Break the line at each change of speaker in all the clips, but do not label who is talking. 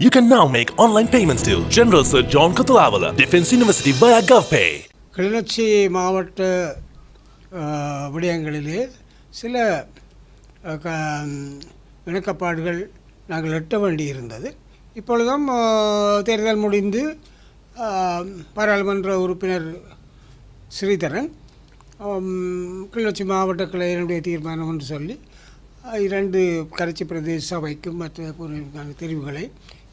You can now make online payments to General Sir John Kutulavala, Defense University via GovPay.
Kilinochchi மாவட்ட விடயங்களிலே சில க- இணக்கப்பாடுகள் நாங்கள் எட்ட வேண்டியிருந்தது இப்பொழுதும் தேர்தல் முடிந்து பாராளுமன்ற உறுப்பினர் ஸ்ரீதரன் கிளிநொச்சி மாவட்ட கிளையினுடைய தீர்மானம் என்று சொல்லி இரண்டு கரைச்சி பிரதேச சபைக்கும் மற்ற தெரிவுகளை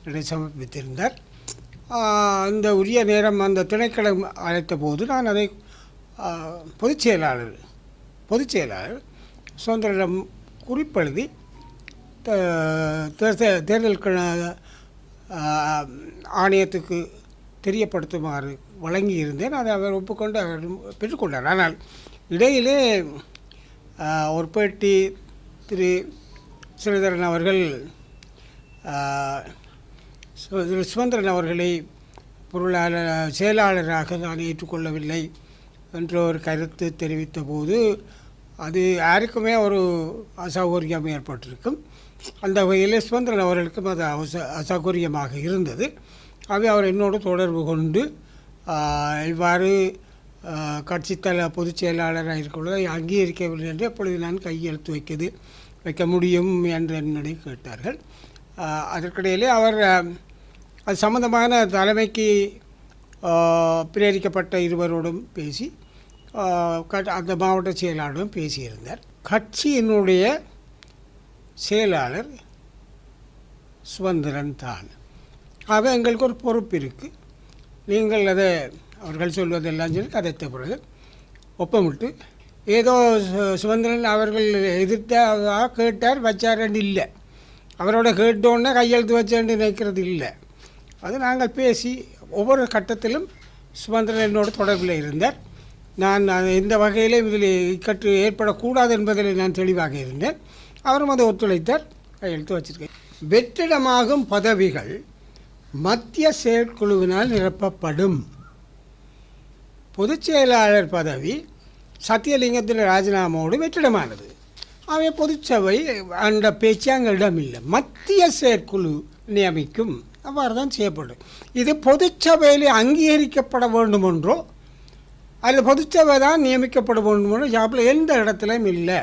என்னை சமர்ப்பித்திருந்தார் அந்த உரிய நேரம் அந்த திணைக்களம் அழைத்த போது நான் அதை பொதுச்செயலாளர் பொதுச் செயலாளர் பொதுச் செயலாளர் சுதந்திரம் குறிப்பெழுதி தேர்தல் ஆணையத்துக்கு தெரியப்படுத்துமாறு வழங்கி இருந்தேன் அதை அவர் ஒப்புக்கொண்டு அவர் பெற்றுக்கொண்டார். ஆனால் இடையிலே ஒரு பேட்டி திரு. ஸ்ரீதரன் அவர்கள் ஆஹ், சுமந்திரன் அவர்களை பொருளாளர் செயலாளராக நான் ஏற்றுக்கொள்ளவில்லை என்ற ஒரு கருத்து தெரிவித்த போது அது யாருக்குமே ஒரு அசௌகரியம் ஏற்பட்டிருக்கும். அந்த வகையில் சுதந்திரன் அவர்களுக்கும் அது அவச அசௌகரியமாக இருந்தது. ஆகவே அவர் என்னோடு தொடர்பு கொண்டு இவ்வாறு கட்சித்தல பொதுச் செயலாளராக இருக்கிறதை அங்கீகரிக்கவில்லை என்று அப்பொழுது நான் கையெழுத்து வைக்கிறது வைக்க முடியும் என்று என்னுடைய கேட்டார்கள். அதற்கிடையிலே அவர் அது சம்பந்தமான தலைமைக்கு பிரேரிக்கப்பட்ட இருவரோடும் பேசி அந்த மாவட்ட செயலாளரும் பேசியிருந்தார். கட்சியினுடைய செயலாளர் சுதந்திரன் தான். ஆக எங்களுக்கு ஒரு பொறுப்பு இருக்குது நீங்கள் அதை அவர்கள் சொல்வதெல்லாம் சொல்லி கதைத்த பிறகு ஒப்பமிட்டு ஏதோ சு- சுதந்திரன் அவர்கள் எதிர்த்ததாக கேட்டார் வச்சாரன்னு இல்லை. அவரோட கேட்டோன்னே கையெழுத்து வச்சேன்னு நினைக்கிறது இல்லை. அது நாங்கள் பேசி ஒவ்வொரு கட்டத்திலும் சுமந்திரன் என்னோட தொடர்பில் இருந்தார். நான் எந்த வகையிலும் இதில் இக்கட்டு ஏற்படக்கூடாது என்பதில் நான் தெளிவாக இருந்தேன். அவரும் அதை ஒத்துழைத்தார். கையெழுத்து வச்சிருக்கேன். வெற்றிடமாகும் பதவிகள் மத்திய செயற்குழுவினால் நிரப்பப்படும். பொதுச் செயலாளர் பதவி சத்தியலிங்கத்தின் ராஜினாமாவோடு வெற்றிடமானது. அவை பொதுச்சபை அந்த பேச்சு அங்களிடம் இல்லை. மத்திய செயற்குழு நியமிக்கும். அவ்வாறு தான் செய்யப்படும். இது பொதுச்சபையில் அங்கீகரிக்கப்பட வேண்டுமென்றோ அதில் அல்லது பொதுச்சபை தான் நியமிக்கப்பட வேண்டுமென்றோ ஜாப்பில் எந்த இடத்துலையும் இல்லை.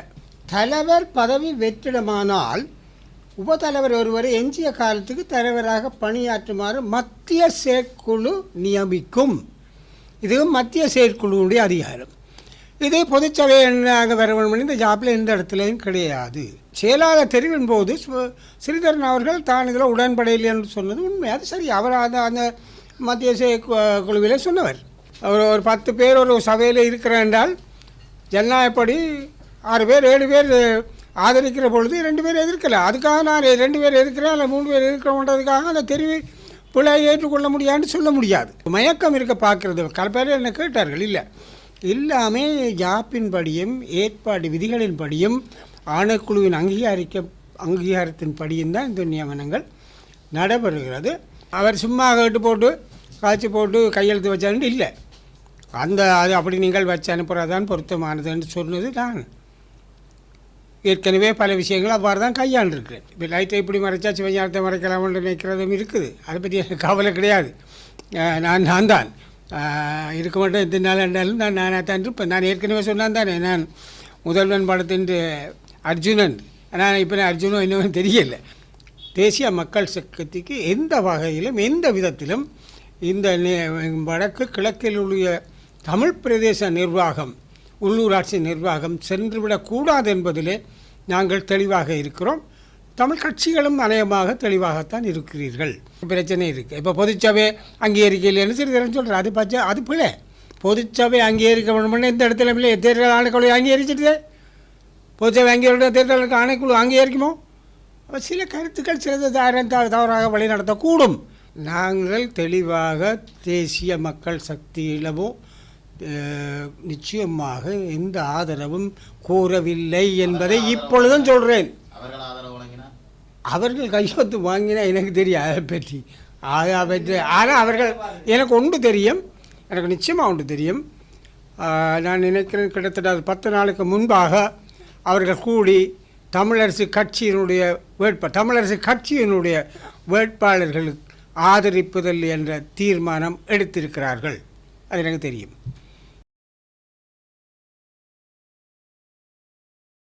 தலைவர் பதவி வெற்றிடமானால் உபத்தலைவர் ஒருவரை எஞ்சிய காலத்துக்கு தலைவராக பணியாற்றுமாறு மத்திய செயற்குழு நியமிக்கும். இது மத்திய செயற்குழுவுடைய அதிகாரம். இதே பொதுச்சபை என்னாக வரவேண்டும் இந்த ஜாப்பில் எந்த இடத்துலையும் கிடையாது. செயலாளர் தெரிவின் போது சு- ஸ்ரீதரன் அவர்கள் தான் இதில் உடன்படையில் என்று சொன்னது உண்மை. அது சரி அவர் அந்த அந்த மத்திய செயற் குழுவிலே சொன்னவர். அவர் ஒரு பத்து பேர் ஒரு சபையில் இருக்கிறார் என்றால் ஜனநாயகப்படி ஆறு பேர் ஏழு பேர் ஆதரிக்கிற பொழுது ரெண்டு பேர் எதிர்க்கல. அதுக்காக நான் ரெண்டு பேர் எதிர்க்கிறேன் இல்லை மூணு பேர் எதிர்க்கிறோன்றதுக்காக அந்த தெரிவி பிள்ளை ஏற்றுக்கொள்ள முடியாதுன்னு சொல்ல முடியாது. மயக்கம் இருக்க பார்க்கறது. பல பேர் என்ன கேட்டார்கள்? இல்லை. எல்லாமே ஜாப்பின்படியும் ஏற்பாடு விதிகளின்படியும் ஆணைக்குழுவின் அங்கீகரிக்க அங்கீகாரத்தின் படியும் தான் இந்த நியமனங்கள் நடைபெறுகிறது. அவர் சும்மா கேட்டு போட்டு காய்ச்சி போட்டு கையெழுத்து வச்சான்னு இல்லை. அந்த அது அப்படி நீங்கள் வச்சு அனுப்புகிறதான் பொருத்தமானதுன்னு சொன்னது நான் ஏற்கனவே பல விஷயங்கள் அவ்வாறு தான் கையாண்டிருக்கிறேன் இப்போ லைட்டை இப்படி மறைச்சா சிவஞானத்தை மறைக்கலாம்னு நினைக்கிறதும் இருக்குது. அதை பற்றி எனக்கு கவலை கிடையாது. நான் நான் தான். இருக்க மாட்டேன். எத்தனை நாள் என்றாலும் நான் நானாக தான் இருப்பேன். நான் ஏற்கனவே சொன்னான் தானே நான் முதல்வன் படத்தின் அர்ஜுனன். ஆனால் இப்போ நான் அர்ஜுனோ என்னவென்னு தெரியலை. தேசிய மக்கள் சக்திக்கு எந்த வகையிலும் எந்த விதத்திலும் இந்த வடக்கு கிழக்கில் உள்ள தமிழ் பிரதேச நிர்வாகம் உள்ளூராட்சி நிர்வாகம் சென்றுவிடக்கூடாது என்பதிலே நாங்கள் தெளிவாக இருக்கிறோம். தமிழ் கட்சிகளும் அநேகமாக தெளிவாகத்தான் இருக்கிறீர்கள். பிரச்சனை இருக்குது இப்போ பொதுச்சபை அங்கீகரிக்கலைன்னு சிறிதரன் சொல்கிறார் அது பச்சை அது பிள்ளை பொதுச்சபை அங்கீகரிக்க வேணும்னு எந்த இடத்துல இல்லை. தேர்தல் ஆணைக்குழு அங்கீகரிச்சிட்டு பொதுச்சபை அங்கீகரிக்க தேர்தலுக்கு ஆணைக்குழு அங்கீகரிக்குமோ? சில கருத்துக்கள் சில தவறாக வழி தவறாக நாங்கள் தெளிவாக தேசிய மக்கள் சக்தியிலவோ நிச்சயமாக எந்த ஆதரவும் கூறவில்லை என்பதை இப்பொழுதும் சொல்கிறேன்
அவர்கள்
கையெழுத்து வாங்கினா எனக்கு தெரியும் அதை பற்றி. அதை பற்றி. ஆனால் அவர்கள் எனக்கு ஒன்று தெரியும். எனக்கு நிச்சயமாக ஒன்று தெரியும். நான் நினைக்கிறேன் கிட்டத்தட்ட அது பத்து நாளுக்கு முன்பாக அவர்கள் கூடி தமிழரசு கட்சியினுடைய வேட்பா தமிழரசு கட்சியினுடைய வேட்பாளர்களுக்கு ஆதரிப்புதல் என்ற தீர்மானம் எடுத்திருக்கிறார்கள். அது எனக்கு தெரியும்.